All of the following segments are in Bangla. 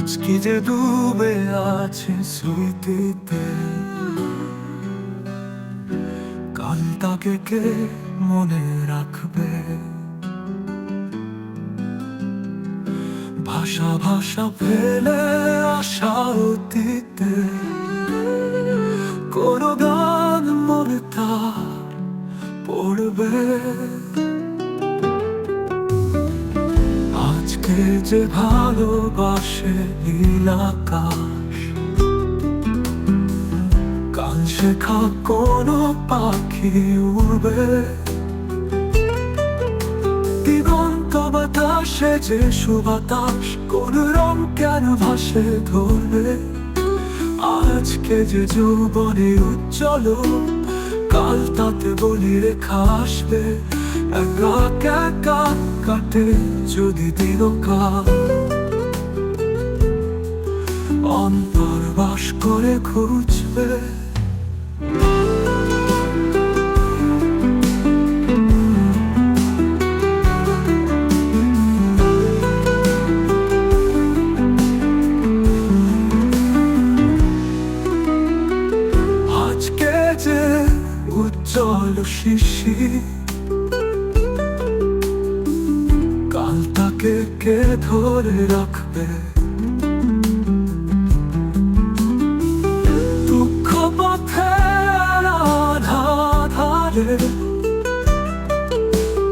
আজকে যে ডুবে আছে স্মৃতিতে, কালটাকে কে মনে রাখবে? ভাষা ভাষা ফেলে আসা অতীতে, কোন গান মনে তার পড়বে? যে ভালোবাসে নীল আকাশ। কাল শেখা কোনো পাখি উড়বে। দিগন্ত বাতাসে যে সুবাতাস, কোন রং কেন ভাসে ধরবে? আজকে যে যৌবনে উজ্জ্বল, কাল তাতে বলি রেখা আসবে। কাটে যদি দিনকাল অন্তর বাস করে খুঁজবে। আজকে যে কে ধরে রাখবে? দুঃখ পথে ধারে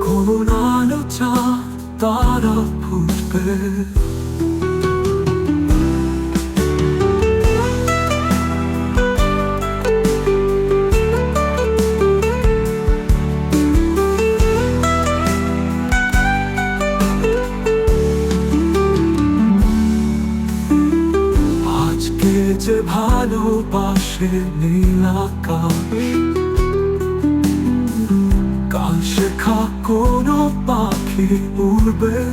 কোন আলো চা তারা ফুটবে। ভালোবাসে নীল আকাশ। কাল শেখা কোনো পাখি উড়বে।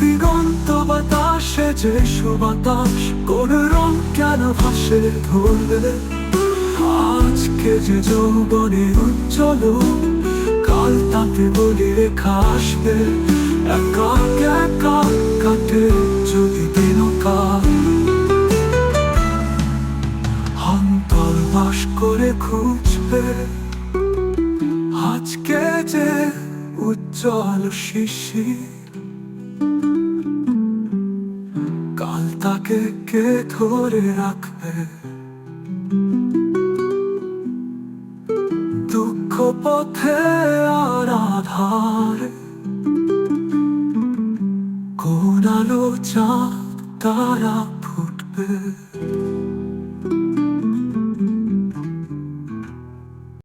দিগন্ত বাতাসে যে সুবাতাস কোন রং কেন ভাসে ধরবে? আজকে যে যৌবনে উজ্জ্বল, কাল তাতে বলি রেখা আসবে। কাটে খুঁজবে আজকে যে উজ্জ্বল শিশি, কাল তাকে কে ধরে রাখবে? দুঃখ পথে আর আধারে, কোন আলো চাঁদ তারা ফুটবে?